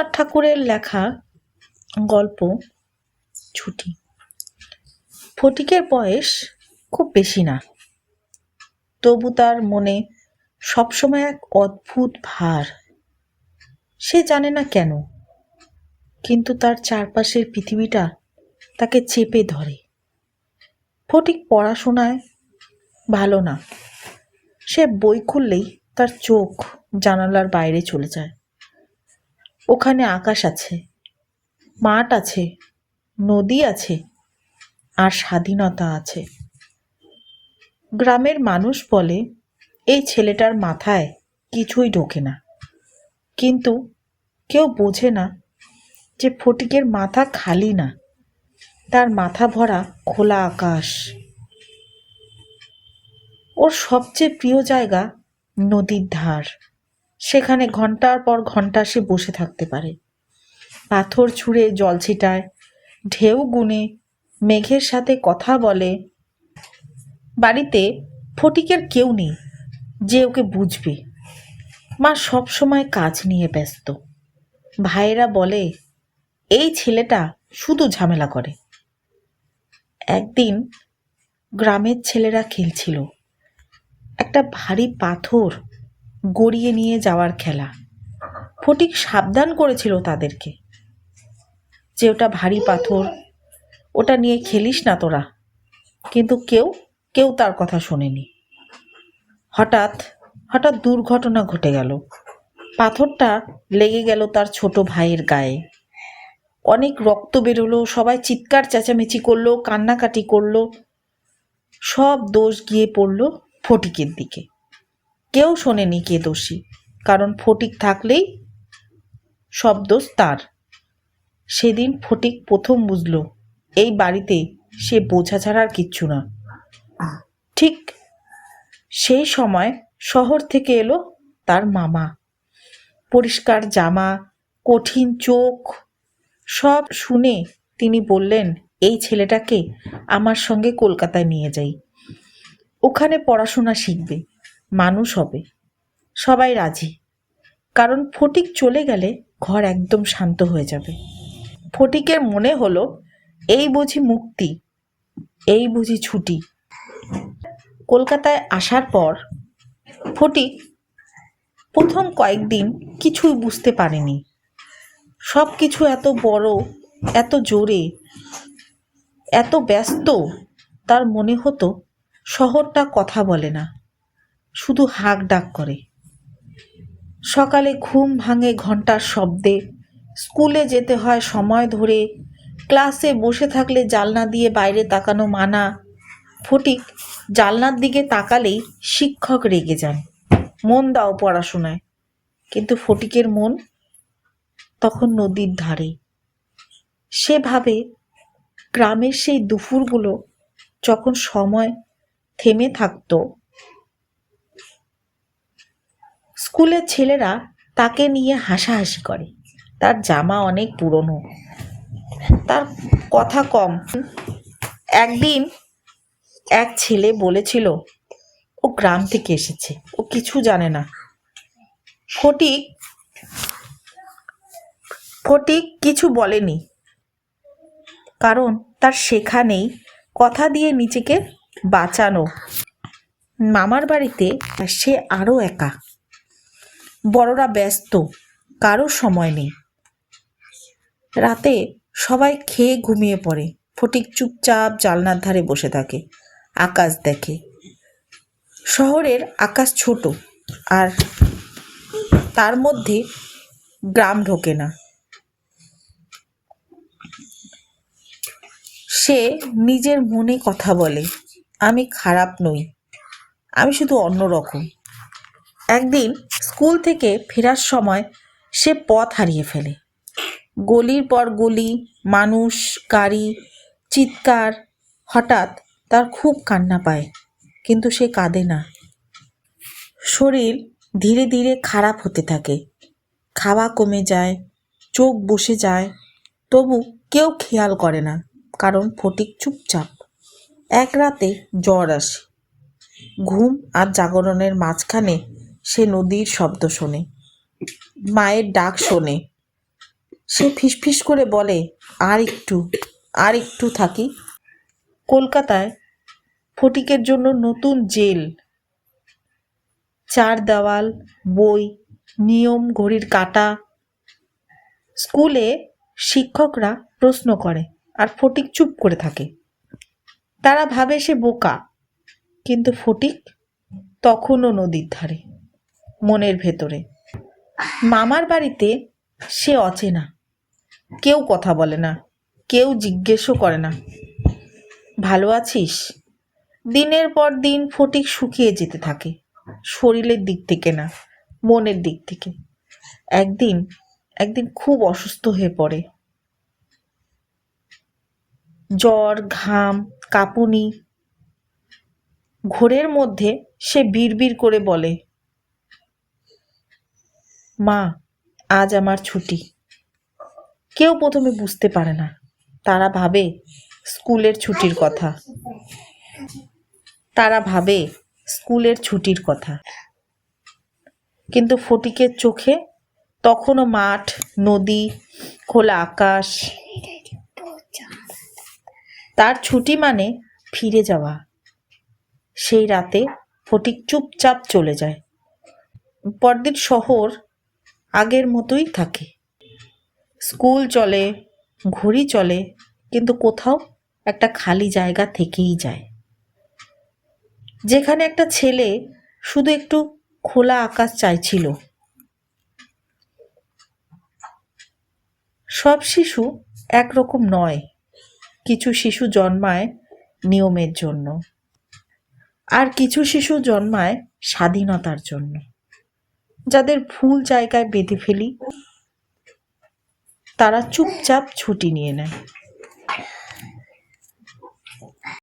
রবীন্দ্রনাথ ঠাকুরের লেখা গল্প ছুটি। ফটিকের বয়স খুব বেশি না। তবু তার মনে সবসময় এক অদ্ভুত ভার। সে জানে না কেন, কিন্তু তার চারপাশের পৃথিবীটা তাকে চেপে ধরে। ফটিক পড়াশোনায় ভালো না। সে বই খুললেই তার চোখ জানালার বাইরে চলে যায়। ওখানে আকাশ আছে, মাঠ আছে, নদী আছে, আর স্বাধীনতা আছে। গ্রামের মানুষ বলে, এই ছেলেটার মাথায় কিছুই ঢোকে না। কিন্তু কেউ বোঝে না যে ফটিকের মাথা খালি না, তার মাথা ভরা খোলা আকাশ। ওর সবচেয়ে প্রিয় জায়গা নদীর ধার। সেখানে ঘণ্টার পর ঘণ্টা সে বসে থাকতে পারে। পাথর ছুঁড়ে জল ছিটায়, ঢেউ গুনে, মেঘের সাথে কথা বলে। বাড়িতে ফটিকের কেউ নেই, যে ওকে বুঝবে। মা সব সময় কাজ নিয়ে ব্যস্ত। ভাইয়েরা বলে, এই ছেলেটা শুধু ঝামেলা করে। একদিন গ্রামের ছেলেরা খেলছিল। একটা ভারী পাথর গড়িয়ে নিয়ে যাওয়ার খেলা। ফটিক সাবধান করেছিল তাদেরকে। যে ওটা ভারী পাথর, ওটা নিয়ে খেলিস না তোরা। কিন্তু কেউ কেউ তার কথা শোনেনি। হঠাৎ হঠাৎ দুর্ঘটনা ঘটে গেল। পাথরটা লেগে গেল তার ছোট ভাইয়ের গায়ে। অনেক রক্ত বেরোলো, সবাই চিৎকার, চেঁচামেচি করল, কান্নাকাটি করল। সব দোষ গিয়ে পড়ল ফটিকের দিকে। কেউ শোনেনি কে দোষী। কারণ ফটিক থাকলেই সব দোষ তার। সেদিন ফটিক প্রথম বুঝল, এই বাড়িতে সে বোঝা ছাড়া আর কিচ্ছু না। ঠিক সেই সময় শহর থেকে এলো তার মামা। পরিষ্কার জামা, কঠিন চোখ, সব শুনে তিনি বললেন, এই ছেলেটাকে আমার সঙ্গে কলকাতায় নিয়ে যাই। ওখানে পড়াশোনা শিখবে। মানুষ হবে। সবাই রাজি। কারণ ফটিক চলে গেলে ঘর একদম শান্ত হয়ে যাবে। ফটিকের মনে হলো, এই বুঝি মুক্তি, এই বুঝি ছুটি। কলকাতায় আসার পর ফটিক প্রথম কয়েকদিন কিছুই বুঝতে পারেনি। সব কিছু এত বড়, এত জোরে, এত ব্যস্ত, তার মনে হতো শহরটা কথা বলে না। শুধু হাঁক ডাক করে। সকালে ঘুম ভাঙে ঘণ্টার শব্দে। স্কুলে যেতে হয় সময় ধরে। ক্লাসে বসে থাকলে জালনা দিয়ে বাইরে তাকানো মানা। ফটিক জালনার দিকে তাকালেই শিক্ষক রেগে যান। মন দাও পড়াশোনায়। কিন্তু ফটিকের মন তখন নদীর ধারে। সে ভাবে গ্রামের সেই দুপুরগুলো যখন সময় থেমে থাকতো স্কুলের ছেলেরা তাকে নিয়ে হাসাহাসি করে। তার জামা অনেক পুরনো। তার কথা কম। একদিন এক ছেলে বলেছিল, ও গ্রাম থেকে এসেছে। ও কিছু জানে না। ফটিক ফটিক কিছু বলেনি। কারণ তার শেখা নেই। কথা দিয়ে নিজেকে বাঁচানো। মামার বাড়িতে সে আরও একা। বড়রা ব্যস্ত, কারও সময় নেই। রাতে সবাই খেয়ে ঘুমিয়ে পড়ে, ফটিক চুপচাপ জালনার ধারে বসে থাকে, আকাশ দেখে। শহরের আকাশ ছোট আর তার মধ্যে গ্রাম ঢোকে না। সে নিজের মনে কথা বলে, আমি খারাপ নই, আমি শুধু অন্যরকম। একদিন স্কুল থেকে ফেরার সময় সে পথ হারিয়ে ফেলে। গলির পর গলি, মানুষ, গাড়ি, চিৎকার, হঠাৎ তার খুব কান্না পায়, কিন্তু সে কাঁদে না। শরীর ধীরে ধীরে খারাপ হতে থাকে। খাওয়া কমে যায়, চোখ বসে যায়, তবু কেউ খেয়াল করে না, কারণ ফটিক চুপচাপ। এক রাতে জ্বর আসে। ঘুম আর জাগরণের মাঝখানে সে নদীর শব্দ শোনে, মায়ের ডাক শোনে। সে ফিসফিস করে বলে, আর একটু আর একটু থাকি। কলকাতায় ফটিকের জন্য নতুন জেল, চার দেওয়াল, বই, নিয়ম ঘড়ির কাটা। স্কুলে শিক্ষকরা প্রশ্ন করে, আর ফটিক চুপ করে থাকে? তারা ভাবে সে বোকা, কিন্তু ফটিক তখনও নদীর ধারে। মনের ভেতরে। মামার বাড়িতে সে অচেনা। কেউ কথা বলে না, কেউ জিজ্ঞেসও করে না। ভালো আছিস? দিনের পর দিন ফটিক শুকিয়ে যেতে থাকে, শরীরের দিক থেকে না, মনের দিক থেকে। একদিন একদিন খুব অসুস্থ হয়ে পড়ে। জ্বর, ঘাম, কাঁপুনি। ঘোরের মধ্যে সে বিড়বিড় করে বলে মা, আজ আমার ছুটি। কেউ প্রথমে বুঝতে পারে না। তারা ভাবে স্কুলের ছুটির কথা। তারা ভাবে স্কুলের ছুটির কথা। কিন্তু ফটিকের চোখে তখনও মাঠ, নদী, খোলা আকাশ। তার ছুটি মানে ফিরে যাওয়া। সেই রাতে ফটিক চুপচাপ চলে যায়। পরদিন শহর আগের মতোই থাকে। স্কুল চলে, ঘড়ি চলে, কিন্তু কোথাও একটা খালি জায়গা থেকেই যায়। যেখানে একটা ছেলে শুধু একটু খোলা আকাশ চাইছিল। সব শিশু একরকম নয়, কিছু শিশু জন্মায় নিয়মের জন্য, আর কিছু শিশু জন্মায় স্বাধীনতার জন্য। যাদের ভুল জায়গায় বেঁধে ফেলি তারা চুপচাপ ছুটি নিয়ে নেয়।